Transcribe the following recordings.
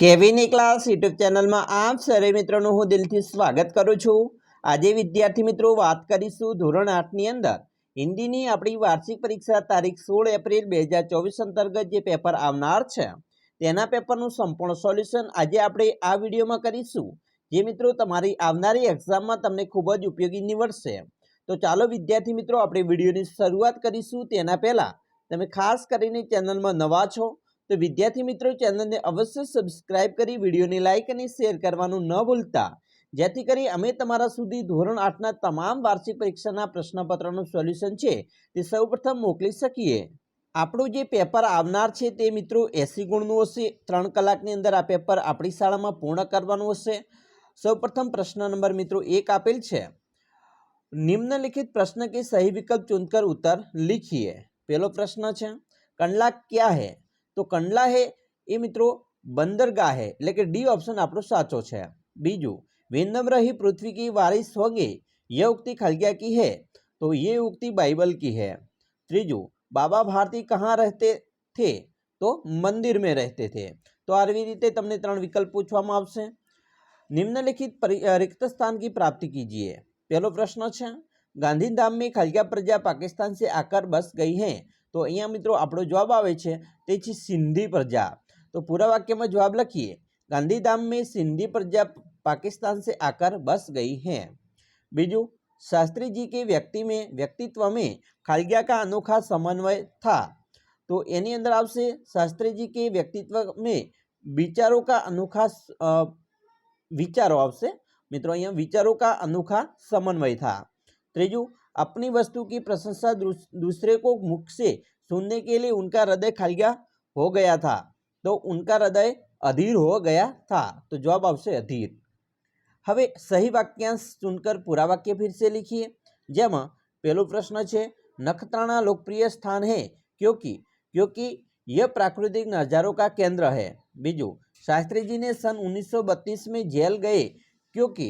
કેવીની class YouTube ચેનલમાં આપ સરે મિત્રોનું હું દિલથી સ્વાગત કરું છું. આજે વિદ્યાર્થી મિત્રો વાત કરીશું ધોરણ આઠની અંદર. હિન્દીની આપણી વાર્ષિક પરીક્ષા તારીખ સોળ એપ્રિલ બે હજાર ચોવીસ અંતર્ગત જે પેપર આવનાર છે, તેના પેપરનું સંપૂર્ણ સોલ્યુશન આજે આપણે આ વિડીયોમાં કરીશું. જે મિત્રો તમારી આવનારી એક્ઝામમાં તમને ખૂબ જ ઉપયોગી નીવડશે. તો ચાલો વિદ્યાર્થી મિત્રો આપણે વિડીયોની શરૂઆત કરીશું. તેના પહેલાં તમે ખાસ કરીને ચેનલમાં નવા છો તો વિદ્યાર્થી મિત્રો ચેનલને અવશ્ય સબસ્ક્રાઇબ કરી, વિડીયોને લાઇક અને શેર કરવાનું ન ભૂલતા. જેથી કરી અમે તમારા સુધી ધોરણ આઠના તમામ વાર્ષિક પરીક્ષાના પ્રશ્નપત્રનું સોલ્યુશન છે તે સૌપ્રથમ મોકલી શકીએ. આપણું જે પેપર આવનાર છે તે મિત્રો એસી ગુણનું હશે. ત્રણ કલાકની અંદર આ પેપર આપણી શાળામાં પૂર્ણ કરવાનું હશે. સૌપ્રથમ પ્રશ્ન નંબર મિત્રો એક આપેલ છે. નિમ્નલિખિત પ્રશ્ન કે સહી વિકલ્પ ચૂનકર ઉત્તર લીખીએ. પહેલો પ્રશ્ન છે કંડલા ક્યાં હૈ? तो कंडला है ये मित्रों बंदरगाह है लेकिन डी ऑप्शन आपको साचो है बीजू विनम्र ही पृथ्वी की वारिश होगी यह उक्ति खलगिया की है तो ये उक्ति बाइबल की है त्रीजू बाबा भारती कहाँ रहते थे तो मंदिर में रहते थे तो आरवी रीते तमने त्रण विकल्प पूछवा आपसे निम्नलिखित रिक्त स्थान की प्राप्ति कीजिए पहलो प्रश्न छ गांधीधाम में खलगिया प्रजा पाकिस्तान से आकर बस गई है તો અહીંયા મિત્રો આપણો જવાબ આવે છે તે છે સિંધી પ્રજા તો પૂરા વાક્યમાં જવાબ લખીએ ગાંધીધામ में सिंधी प्रजा पाकिस्तान से आकर बस गई है बीजू शास्त्री जी के व्यक्ति में व्यक्तित्व में खालगिया का अनोखा समन्वय था तो એની અંદર આવશે શાસ્ત્રી जी के व्यक्तित्व में विचारों का अनोखा स- अ, विचारों આવશે મિત્રો અહીંયા विचारों का अनोखा समन्वय था त्रीजू अपनी वस्तु की प्रशंसा दूसरे को मुख से सुनने के लिए उनका हृदय खलिया हो गया था। तो उनका हृदय अधीर हो गया था। तो जवाब आपसे अधीर। हमें सही वाक्यांश सुनकर पूरा वाक्य फिर से लिखिए। जब पहलो प्रश्न है नखत्राणा लोकप्रिय स्थान है क्योंकि क्योंकि यह प्राकृतिक नज़ारों का केंद्र है। बीजू, शास्त्री जी ने सन 1932 में जेल गए क्योंकि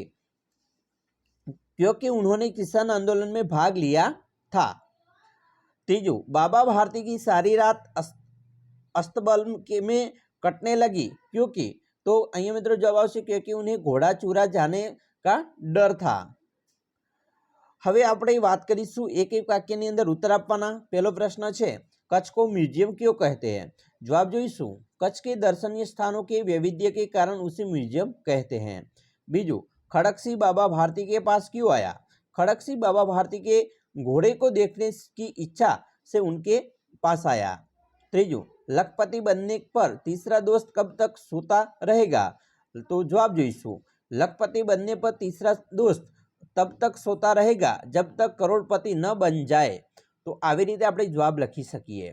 क्योंकि उन्होंने किसान आंदोलन में भाग लिया था तीजू बाबा भारती की सारी रात अस्त- अस्तबल के में कटने लगी क्योंकि तो અહીંયા મિત્રો જવાબ આવશે क्योंकि उन्हें घोड़ा चूरा जाने का डर था હવે આપણે વાત કરીશું એક એક વાક્યની અંદર ઉત્તર આપવાના પહેલો પ્રશ્ન છે कच्छ को म्यूजियम क्यों कहते हैं जवाब જોઈશું कच्छ के दर्शनीय स्थानों के वैविध्य के कारण उसे म्यूजियम कहते हैं बीजू खड़क सिंह बाबा भारती के पास क्यों आया खड़क सिंह बाबा भारती के घोड़े को देखने की इच्छा से उनके पास आया ત્રીજું લખપતિ बनने पर तीसरा दोस्त कब तक सोता रहेगा तो जवाब જોઈશું लखपति बनने पर तीसरा दोस्त तब तक सोता रहेगा जब तक करोड़पति न बन जाए तो આવી રીતે આપણે જવાબ લખી શકીએ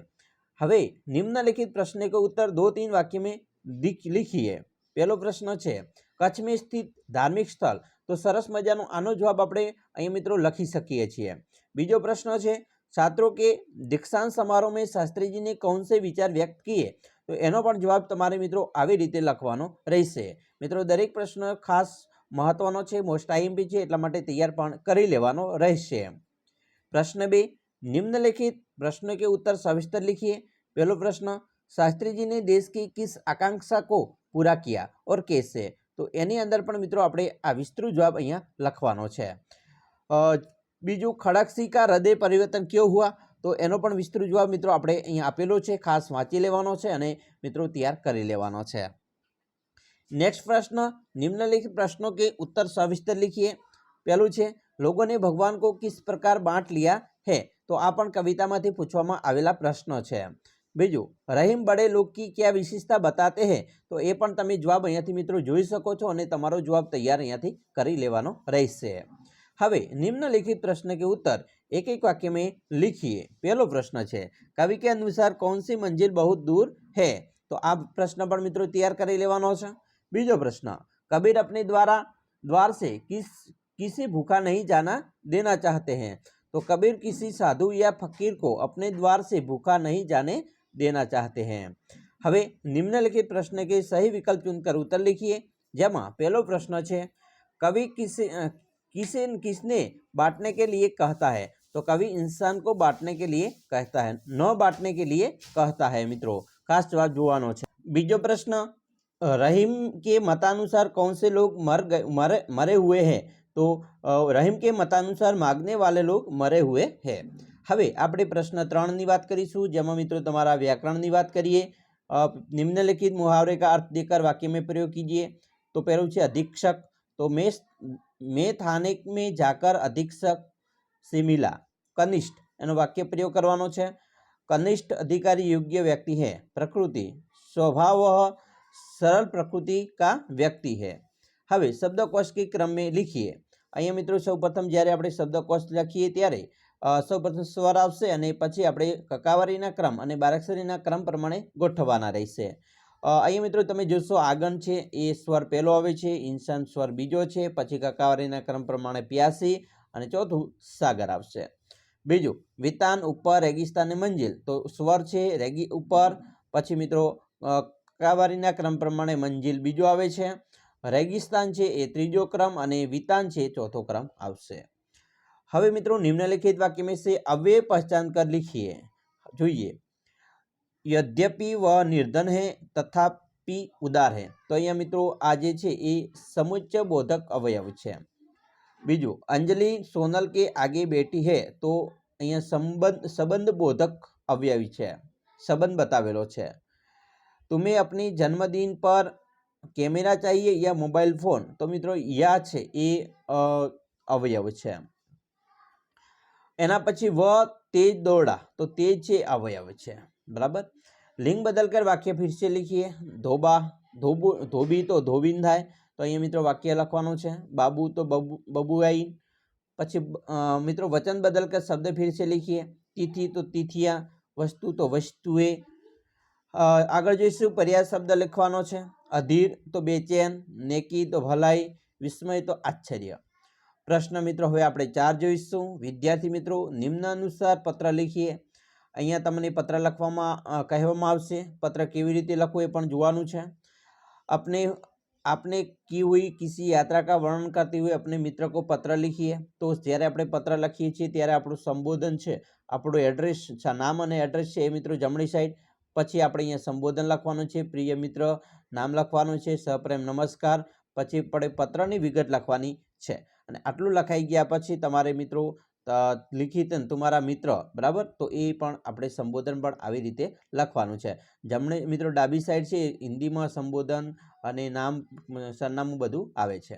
હવે નિમ્નલિખિત પ્રશ્ન का उत्तर दो तीन वाक्य में लिख- लिखिए પહેલો પ્રશ્ન છે કચ્છ में स्थित ધાર્મિક સ્થળ તો સરસ મજાનો આનો જવાબ આપણે અહીં મિત્રો લખી શકીએ છીએ બીજો પ્રશ્ન છે छात्रों के दीक्षांत समारोह में शास्त्री जी ने कौन से विचार व्यक्त किए તો એનો પણ જવાબ તમારે મિત્રો આવી રીતે લખવાનો રહેશે મિત્રો દરેક પ્રશ્ન ખાસ મહત્વનો છે મોસ્ટ આઈએમપી છે એટલા માટે તૈયાર પણ કરી લેવાનો રહેશે પ્રશ્ન બે निम्नलिखित प्रश्न के उत्तर सविस्तर लिखिए पहलो प्रश्न शास्त्री जी ने देश की किस आकांक्षा को पूरा किया और कैसे તો એની અંદર પણ મિત્રો આપણે આ વિસ્તૃત જવાબ અહીંયા લખવાનો છે. બીજું ખડકસી હૃદય પરિવર્તન કયો હુઆ? તો એનો પણ વિસ્તૃત જવાબ મિત્રો આપણે અહીંયા આપેલો છે, ખાસ વાંચી લેવાનો છે અને મિત્રો તૈયાર કરી લેવાનો છે. નેક્સ્ટ પ્રશ્ન, નિમ્નલિખિત પ્રશ્નો કે ઉત્તર સવિસ્તર લીખીએ. પહેલું છે, લોકોને ભગવાન કો કિસ પ્રકાર બાંટ લિયા હે? તો આ પણ કવિતામાંથી પૂછવામાં આવેલા પ્રશ્નો છે. બીજું રહીમ બડે લોગ કી ક્યા વિશેષતા બતાતે હે તો એ પણ તમે જવાબ અહીંયાથી મિત્રો જોઈ શકો છો અને તમારો જવાબ તૈયાર અહીંયાથી કરી લેવાનો રહેશે હવે निम्नलिखित प्रश्न के उत्तर एक एक वाक्य में लिखिए पहलो प्रश्न છે कवि के अनुसार कौन सी मंजिल बहुत दूर है तो આ પ્રશ્ન પણ મિત્રો તૈયાર કરી લેવાનો છે બીજો પ્રશ્ન कबीर अपने द्वारा द्वार से किस किसी भूखा नहीं जाना देना चाहते हैं तो कबीर किसी साधु या फकीर को अपने द्वार से भूखा नहीं जाने देना चाहते हैं। हमें निम्नलिखित प्रश्न के सही विकल्प चुनकर उत्तर लिखिए। जमा, पहलो प्रश्न है कवि किसे किसे किसने बांटने के लिए कहता है? तो कवि इंसान को बांटने के लिए कहता है, न बांटने के लिए कहता है मित्रों। खास जवाब जुआनो बीजो प्रश्न रहीम के मतानुसार कौन से लोग मर गए, मरे मरे हुए हैं? तो रहीम के मतानुसार मांगने वाले लोग मरे हुए हैं। હવે આપણે પ્રશ્ન ત્રણની વાત કરીશું જેમાં મિત્રો તમારા વ્યાકરણની વાત કરીએ અ, નિમ્નલિખિત मुहावरे का अर्थ देकर वाक्य में प्रयोग कीजिए તો પહેલું છે અધિક્ષક તો મેં મેં થાને में जाकर अधीक्षक से मिला कनिष्ठ એનો વાક્ય પ્રયોગ કરવાનો છે कनिष्ठ अधिकारी योग्य व्यक्ति है प्रकृति स्वभाव सरल प्रकृति का व्यक्ति है હવે શબ્દકોશ કે ક્રમ में लिखिए અહીંયા મિત્રો સૌપ્રથમ જ્યારે આપણે શબ્દકોશ લખીએ ત્યારે અ, સૌપ્રથમ સ્વર આવશે અને પછી આપણે કકાવારીના ક્રમ અને બારાક્ષરીના ક્રમ પ્રમાણે ગોઠવવાના રહેશે. અહીંયા મિત્રો તમે જોશો આગળ છે, એ સ્વર પહેલો આવે છે ઇન્સાન સ્વર બીજો છે, પછી કકાવારીના ક્રમ પ્રમાણે પ્યાસી અને ચોથું સાગર આવશે. બીજું, વિતાન ઉપર રેગિસ્તાન મંજિલ. તો સ્વર છે રેગી ઉપર, પછી મિત્રો કકાવારીના ક્રમ પ્રમાણે મંજિલ બીજો આવે છે. રેગિસ્તાન છે એ ત્રીજો ક્રમ અને વિતાન છે ચોથો ક્રમ આવશે. हम मित्रों निम्नलिखित वाक्य में से अव्य पहचान कर लिखिए जुइए यद्यपि वह निर्धन है तथा पी उदार है तो अ मित्रों आज है समुच्च बोधक अवयव है बीजू अंजलि सोनल के आगे बैठी है तो अँ संबंध संबंध बोधक अवयव है संबंध बतावेलो तुम्हें अपनी जन्मदिन पर कैमेरा चाहिए या मोबाइल फ़ोन तो मित्रों या है ये अवयव है एना पी तेज दौड़ा तो तेज है अवयव है बराबर लिंग बदल कर वक्य फिर से लिखिए धोबा धोबू धोबी तो धोबीन थाय तो अँ मित्रों वक्य लखवा है बाबू तो बबू बबुआई पची मित्रों वचन बदल कर शब्द फिर से लिखिए तिथि तो तिथिया वस्तु तो वस्तुए आग जीशु पर शब्द लिखवा है अधीर तो बेचैन नेकी तो भलाई विस्मय तो आश्चर्य પ્રશ્ન મિત્રો હવે આપણે ચાર જોઈશું વિદ્યાર્થી મિત્રો નિમ્ન અનુસાર પત્ર લખીએ અહીંયા તમને પત્ર લખવામાં અ, કહેવામાં આવશે પત્ર કેવી રીતે લખવું એ પણ જોવાનું છે अपने आपने की हुई किसी यात्रा का वर्णन करते हुए अपने मित्र को पत्र लिखिए તો જ્યારે આપણે પત્ર લખીએ છીએ ત્યારે આપણું સંબોધન છે આપણું એડ્રેસ નામ અને એડ્રેસ છે એ મિત્રો જમણી સાઈડ પછી આપણે અહીંયા સંબોધન લખવાનું છે પ્રિય મિત્ર નામ લખવાનું છે સપ્રેમ નમસ્કાર પછી આપણે પત્રની વિગત લખવાની છે અને આટલું લખાઈ ગયા પછી તમારે મિત્રો અ, લિખિત તમારા મિત્ર બરાબર તો એ પણ આપણે સંબોધન પણ આવી રીતે લખવાનું છે જમણે મિત્રો ડાબી સાઈડ છે હિન્દીમાં સંબોધન અને નામ અ, સરનામું બધું આવે છે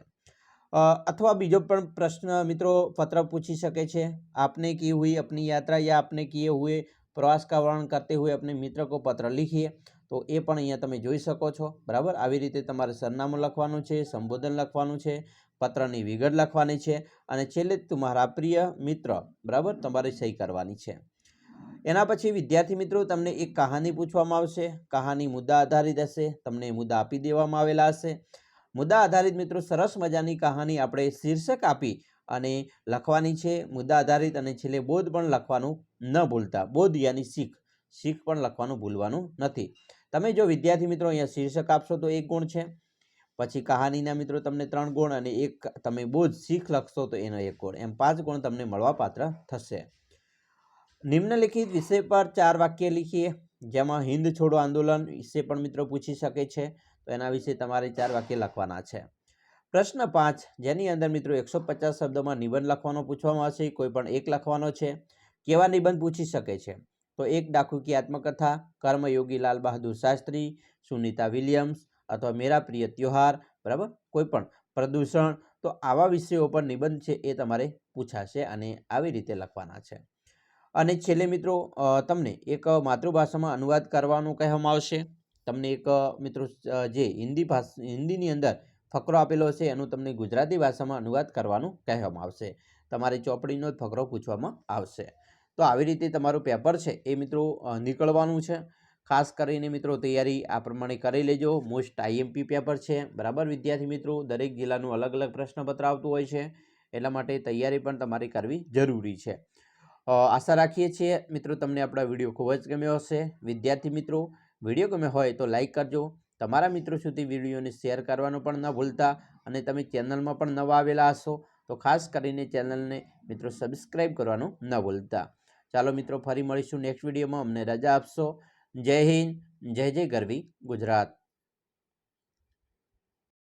અ, અથવા બીજો પણ પ્રશ્ન મિત્રો પત્ર પૂછી શકે છે આપને की हुई अपनी यात्रा या आपने किए हुए प्रवास का वर्णन करते हुए अपने मित्र को पत्र लिखिए તો એ પણ અહીંયા તમે જોઈ શકો છો. બરાબર? આવી રીતે તમારે સરનામું લખવાનું છે, સંબોધન લખવાનું છે, પત્રની વિગત લખવાની છે અને છેલ્લે તમારા પ્રિય મિત્ર, બરાબર? તમારે સહી કરવાની છે. એના પછી વિદ્યાર્થી મિત્રો, તમને એક કહાની પૂછવામાં આવશે. કહાની મુદ્દા આધારિત હશે. તમને મુદ્દા આપી દેવામાં આવેલા હશે. મુદ્દા આધારિત મિત્રો, સરસ મજાની કહાની આપણે શીર્ષક આપી અને લખવાની છે. મુદ્દા આધારિત અને છેલ્લે બોધ પણ લખવાનું ન ભૂલતા. બોધ યાની શીખ. શીખ પણ લખવાનું ભૂલવાનું નથી. તમે જો વિદ્યાર્થી મિત્રો અહીંયા શીર્ષક આપશો તો એક ગુણ છે. પછી કહાનીના મિત્રો તમને ત્રણ ગુણ અને એક તમે બોધ શીખ લખશો તો એનો એક ગુણ. એમ પાંચ ગુણ તમને મળવાપાત્ર થશે. નિમ્નલિખિત વિષય પર ચાર વાક્ય લીખીએ. જેમાં હિન્દ છોડો આંદોલન વિશે પણ મિત્રો પૂછી શકે છે. તો એના વિશે તમારે ચાર વાક્ય લખવાના છે. પ્રશ્ન પાંચ. જેની અંદર મિત્રો એકસો પચાસ શબ્દોમાં નિબંધ લખવાનો પૂછવામાં આવશે. કોઈ પણ એક લખવાનો છે. કેવા નિબંધ પૂછી શકે છે? તો એક ડાકુકી આત્મકથા, કર્મયોગી લાલ બહાદુર શાસ્ત્રી, સુનિતા વિલિયમ્સ અથવા મેરા પ્રિય ત્યોહાર, બરાબર? કોઈ પણ પ્રદૂષણ, તો આવા વિષયો પર નિબંધ છે એ તમારે પૂછાશે અને આવી રીતે લખવાના છે. અને છેલ્લે મિત્રો તમને એક માતૃભાષામાં અનુવાદ કરવાનું કહેવામાં આવશે. તમને એક મિત્રો જે હિન્દી ભાષા, હિન્દીની અંદર ફકરો આપેલો છે એનું તમને ગુજરાતી ભાષામાં અનુવાદ કરવાનું કહેવામાં આવશે. તમારે ચોપડીનો જ ફકરો પૂછવામાં આવશે. તો આવી રીતે તમારું પેપર છે એ મિત્રો નીકળવાનું છે. ખાસ કરીને મિત્રો તૈયારી આ પ્રમાણે કરી લેજો. મોસ્ટ આઈએમપી પેપર છે. બરાબર? વિદ્યાર્થી મિત્રો, દરેક જિલ્લાનું અલગ અલગ પ્રશ્નપત્ર આવતું હોય છે. એટલા માટે તૈયારી પણ તમારે કરવી જરૂરી છે. આશા રાખીએ છીએ મિત્રો તમને આપણા વીડિયો ખૂબ જ ગમ્યો હશે. વિદ્યાર્થી મિત્રો, વીડિયો ગમ્યો હોય તો લાઇક કરજો. તમારા મિત્રો સુધી વિડીયોને શેર કરવાનું પણ ન ભૂલતા અને તમે ચેનલમાં પણ નવા આવેલા હશો તો ખાસ કરીને ચેનલને મિત્રો સબસ્ક્રાઈબ કરવાનું ન ભૂલતા. ચાલો મિત્રો, ફરી મળીશું નેક્સ્ટ વિડીયોમાં અમને રજા આપશો. જય હિન્દ, જય જય ગરવી ગુજરાત.